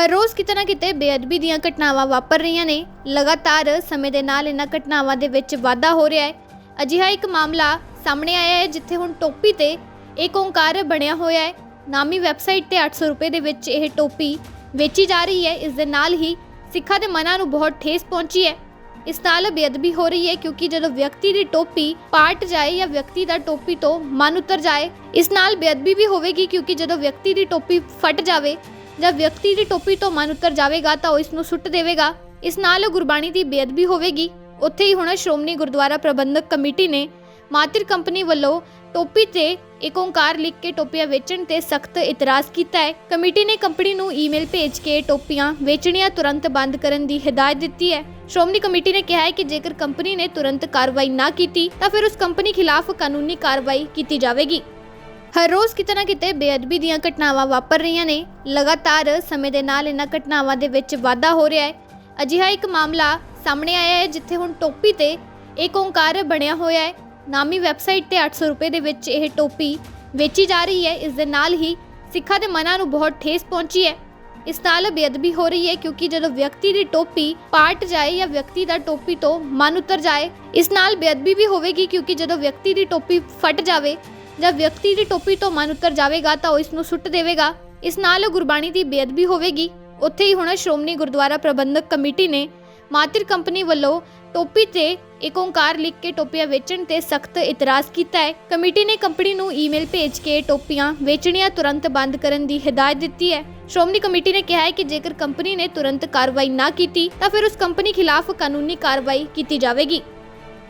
ਹਰ ਰੋਜ਼ ਕਿਤੇ ਨਾ ਕਿਤੇ ਬੇਅਦਬੀ ਦੀਆਂ ਘਟਨਾਵਾਂ ਵਾਪਰ ਰਹੀਆਂ ਨੇ। ਲਗਾਤਾਰ ਸਮੇਂ ਦੇ ਨਾਲ ਇਹਨਾਂ ਘਟਨਾਵਾਂ ਦੇ ਵਿੱਚ ਵਾਧਾ ਹੋ ਰਿਹਾ ਹੈ। ਅਜਿਹਾ ਇੱਕ ਮਾਮਲਾ ਸਾਹਮਣੇ ਆਇਆ ਹੈ, ਜਿੱਥੇ ਹੁਣ ਟੋਪੀ ਤੇ ਇੱਕ ਓਂਕਾਰ ਬਣਿਆ ਹੋਇਆ ਹੈ। ਨਾਮੀ ਵੈਬਸਾਈਟ ਤੇ 800 ਰੁਪਏ ਦੇ ਵਿੱਚ ਇਹ ਟੋਪੀ ਵੇਚੀ ਜਾ ਰਹੀ ਹੈ। ਇਸ ਦੇ ਨਾਲ ਹੀ ਸਿੱਖਾਂ ਦੇ ਮਨਾਂ ਨੂੰ ਬਹੁਤ ਠੇਸ ਪਹੁੰਚੀ ਹੈ। ਇਸ ਨਾਲ ਬੇਅਦਬੀ ਹੋ ਰਹੀ ਹੈ, ਕਿਉਂਕਿ ਜਦੋਂ ਵਿਅਕਤੀ ਦੀ ਟੋਪੀ ਪਾਟ ਜਾਏ ਜਾਂ ਵਿਅਕਤੀ ਦਾ ਟੋਪੀ ਤੋਂ ਮਨ ਉਤਰ ਜਾਏ, ਇਸ ਨਾਲ ਬੇਅਦਬੀ ਵੀ ਹੋਵੇਗੀ, ਕਿਉਂਕਿ ਜਦੋਂ ਵਿਅਕਤੀ ਦੀ ਟੋਪੀ ਫਟ ਜਾਵੇ ਜਾਂ ਵਿਅਕਤੀ ਦੀ ਟੋਪੀ ਤੋਂ ਮਨ ਉਤਰ ਜਾਵੇਗਾ ਤਾਂ ਉਹ ਇਸ ਨੂੰ ਸੁੱਟ ਦੇਵੇਗਾ। ਇਸ ਨਾਲ ਗੁਰਬਾਣੀ ਦੀ ਬੇਅਦਬੀ ਹੋਵੇਗੀ। ਉੱਥੇ ਹੀ ਹੁਣ ਸ਼੍ਰੋਮਣੀ ਗੁਰਦੁਆਰਾ ਪ੍ਰਬੰਧਕ ਕਮੇਟੀ ਨੇ ਮਾਤਰ ਕੰਪਨੀ ਵੱਲੋਂ ਟੋਪੀ ਤੇ ਇੱਕ ਓਂਕਾਰ ਲਿਖ ਕੇ ਟੋਪੀਆਂ ਵੇਚਣ ਤੇ ਸਖਤ ਇਤਰਾਜ਼ ਕੀਤਾ ਹੈ। ਕਮੇਟੀ ਨੇ ਕੰਪਨੀ ਨੂੰ ਈਮੇਲ ਭੇਜ ਕੇ ਟੋਪੀਆਂ ਵੇਚਣੀਆਂ ਤੁਰੰਤ ਬੰਦ ਕਰਨ ਦੀ ਹਦਾਇਤ ਦਿੱਤੀ ਹੈ। ਸ਼੍ਰੋਮਣੀ ਕਮੇਟੀ ਨੇ ਕਿਹਾ ਹੈ ਕਿ ਜੇਕਰ ਕੰਪਨੀ ਨੇ ਤੁਰੰਤ ਕਾਰਵਾਈ ਨਾ ਕੀਤੀ, ਤਾਂ ਫਿਰ ਉਸ ਕੰਪਨੀ ਖਿਲਾਫ ਕਾਨੂੰਨੀ ਕਾਰਵਾਈ ਕੀਤੀ ਜਾਵੇਗੀ। ਹਰ ਰੋਜ਼ ਕਿਤੇ ਨਾ ਕਿਤੇ ਬੇਅਦਬੀ ਦੀਆਂ ਘਟਨਾਵਾਂ ਵਾਪਰ ਰਹੀਆਂ ਨੇ। ਲਗਾਤਾਰ ਸਮੇਂ ਦੇ ਨਾਲ ਇਹਨਾਂ ਘਟਨਾਵਾਂ ਦੇ ਵਿੱਚ ਵਾਧਾ ਹੋ ਰਿਹਾ ਹੈ। ਅਜਿਹਾ ਇੱਕ ਮਾਮਲਾ ਸਾਹਮਣੇ ਆਇਆ ਹੈ, ਜਿੱਥੇ ਹੁਣ ਟੋਪੀ ਤੇ ਇੱਕ ਓਂਕਾਰ ਬਣਿਆ ਹੋਇਆ ਹੈ। ਨਾਮੀ ਵੈਬਸਾਈਟ ਤੇ 800 ਰੁਪਏ ਦੇ ਵਿੱਚ ਇਹ ਟੋਪੀ ਵੇਚੀ ਜਾ ਰਹੀ ਹੈ। ਇਸ ਦੇ ਨਾਲ ਹੀ ਸਿੱਖਾਂ ਦੇ ਮਨਾਂ ਨੂੰ ਬਹੁਤ ਠੇਸ ਪਹੁੰਚੀ ਹੈ। ਇਸ ਨਾਲ ਬੇਅਦਬੀ ਹੋ ਰਹੀ ਹੈ, ਕਿਉਂਕਿ ਜਦੋਂ ਵਿਅਕਤੀ ਦੀ ਟੋਪੀ ਪਾਟ ਜਾਏ ਜਾਂ ਵਿਅਕਤੀ ਦਾ ਟੋਪੀ ਤੋਂ ਮਨ ਉਤਰ ਜਾਏ, ਇਸ ਨਾਲ ਬੇਅਦਬੀ ਵੀ ਹੋਵੇਗੀ, ਕਿਉਂਕਿ ਜਦੋਂ ਵਿਅਕਤੀ ਦੀ ਟੋਪੀ ਫਟ ਜਾਵੇ ਜਾਂ ਵਿਅਕਤੀ ਦੀ ਟੋਪੀ ਤੋਂ ਮਨ ਉਤਰ ਜਾਵੇਗਾ ਤਾਂ ਉਹ ਇਸ ਨੂੰ ਸੁੱਟ ਦੇਵੇਗਾ। ਇਸ ਨਾਲ ਗੁਰਬਾਣੀ ਦੀ ਬੇਅਦਬੀ ਹੋਵੇਗੀ। ਉੱਥੇ ਹੀ ਹੁਣ ਸ਼੍ਰੋਮਣੀ ਗੁਰਦੁਆਰਾ ਪ੍ਰਬੰਧਕ ਕਮੇਟੀ ਨੇ ਮਾਤਰ ਕੰਪਨੀ ਵੱਲੋਂ ਟੋਪੀ ਤੇ ਇੱਕ ਓਂਕਾਰ ਲਿਖ ਕੇ ਟੋਪੀਆਂ ਵੇਚਣ ਤੇ ਸਖਤ ਇਤਰਾਜ਼ ਕੀਤਾ ਹੈ। ਕਮੇਟੀ ਨੇ ਕੰਪਨੀ ਨੂੰ ਈਮੇਲ ਭੇਜ ਕੇ ਟੋਪੀਆਂ ਵੇਚਣੀਆਂ ਤੁਰੰਤ ਬੰਦ ਕਰਨ ਦੀ ਹਦਾਇਤ ਦਿੱਤੀ ਹੈ। ਸ਼੍ਰੋਮਣੀ ਕਮੇਟੀ ਨੇ ਕਿਹਾ ਹੈ ਕਿ ਜੇਕਰ ਕੰਪਨੀ ਨੇ ਤੁਰੰਤ ਕਾਰਵਾਈ ਨਾ ਕੀਤੀ, ਤਾਂ ਫਿਰ ਉਸ ਕੰਪਨੀ ਖਿਲਾਫ ਕਾਨੂੰਨੀ ਕਾਰਵਾਈ ਕੀਤੀ ਜਾਵੇਗੀ।